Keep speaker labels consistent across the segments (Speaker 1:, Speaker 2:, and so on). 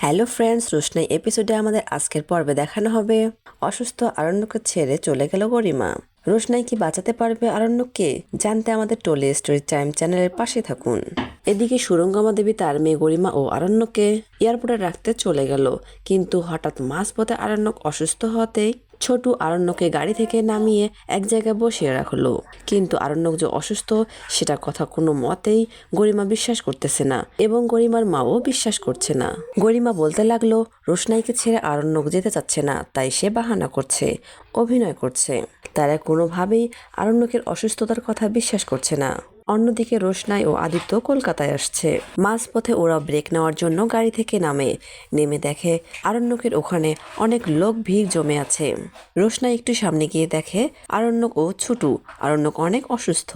Speaker 1: Hello friends, রোশনাই এপিসোডে আমাদের আজকের পর্বে দেখানো হবে অসুস্থ আরণ্যকে ছেড়ে চলে গেল গরিমা। রোশনাই কি বাঁচাতে পারবে আরণ্যককে? জানতে আমাদের টোলে স্টোরি টাইম চ্যানেলের পাশে থাকুন। এদিকে সুরঙ্গমা দেবী তার মেয়ে গরিমা ও আরণ্যকে এয়ারপোর্টে রাখতে চলে গেল। কিন্তু হঠাৎ মাঝপথে আরণ্যক অসুস্থ হতেই ছোটু আরণ্যকে গাড়ি থেকে নামিয়ে এক জায়গায় বসিয়ে রাখল। কিন্তু আরণ্যক যে অসুস্থ সেটা কথা কোনো মতেই গরিমা বিশ্বাস করতেছে না এবং গরিমার মাও বিশ্বাস করছে না। গরিমা বলতে লাগল, রোশনাইকে ছেড়ে আরণ্যক যেতে চাচ্ছে না, তাই সে বাহানা করছে, অভিনয় করছে। তারা কোনোভাবেই আরণ্যকের অসুস্থতার কথা বিশ্বাস করছে না। অন্যদিকে রোশনাই ও আদিত্য কলকাতায় আসছে। মাঝপথে ওরা ব্রেক নেওয়ার জন্য গাড়ি থেকে নামে। নেমে দেখে আরণ্যকের ওখানে অনেক লোক ভিড় জমে আছে। রোশনাই একটু সামনে গিয়ে দেখে, আরণ্যক ও ছুটু। আরণ্যক অনেক অসুস্থ।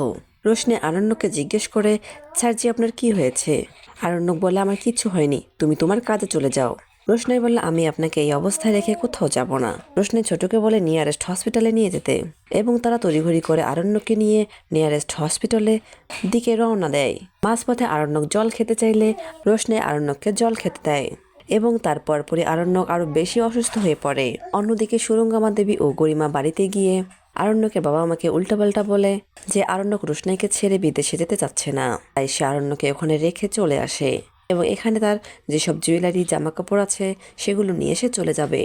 Speaker 1: রোশনি আরণ্যককে জিজ্ঞেস করে স্যারজি আপনার কি হয়েছে? আরণ্যক বলে, আমার কিচ্ছু হয়নি। তুমি তোমার কাজে চলে যাও। রোশনাই বলল, আমি আপনাকে এই অবস্থায় রেখে কোথাও যাব না। রোশনাই ছোটকে বলে নিয়ারেস্ট হসপিটালে নিয়ে যেতে। এবং তারা তড়িঘড়ি করে আরণ্যকে নিয়ে নিয়ারেস্ট হসপিটালে দিকে রওনা দেয়। মাঝপথে আরণ্যক জল খেতে চাইলে রোশনাই আরণ্যককে জল খেতে দেয় এবং তারপর পরে আরণ্যক আরও বেশি অসুস্থ হয়ে পড়ে। অন্যদিকে সুরঙ্গামা দেবী ও গরিমা বাড়িতে গিয়ে আরণ্যকের বাবা আমাকে উল্টাপাল্টা বলে যে, আরণ্যক রোশনাইকে ছেড়ে বিদেশে যেতে চাচ্ছে না। তাই সে আরণ্যকে ওখানে রেখে চলে আসে। এবং এখানে তার যেসব জুয়েলারি জামা কাপড় আছে, সেগুলো নিয়ে এসে চলে যাবে।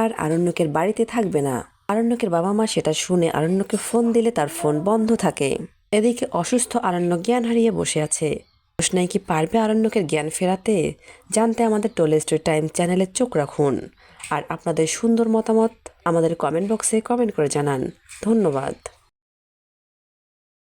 Speaker 1: আর আরণ্যকের বাড়িতে থাকবে না। আরণ্যকের বাবা মা সেটা শুনে আরণ্যকে ফোন দিলে তার ফোন বন্ধ থাকে। এদিকে অসুস্থ আরণ্য জ্ঞান হারিয়ে বসে আছে। রোশনাই কি পারবে আরণ্যকের জ্ঞান ফেরাতে? জানতে আমাদের টোলেস্টোর টাইম চ্যানেলে চোখ রাখুন। আর আপনাদের সুন্দর মতামত আমাদের কমেন্ট বক্সে কমেন্ট করে জানান। ধন্যবাদ।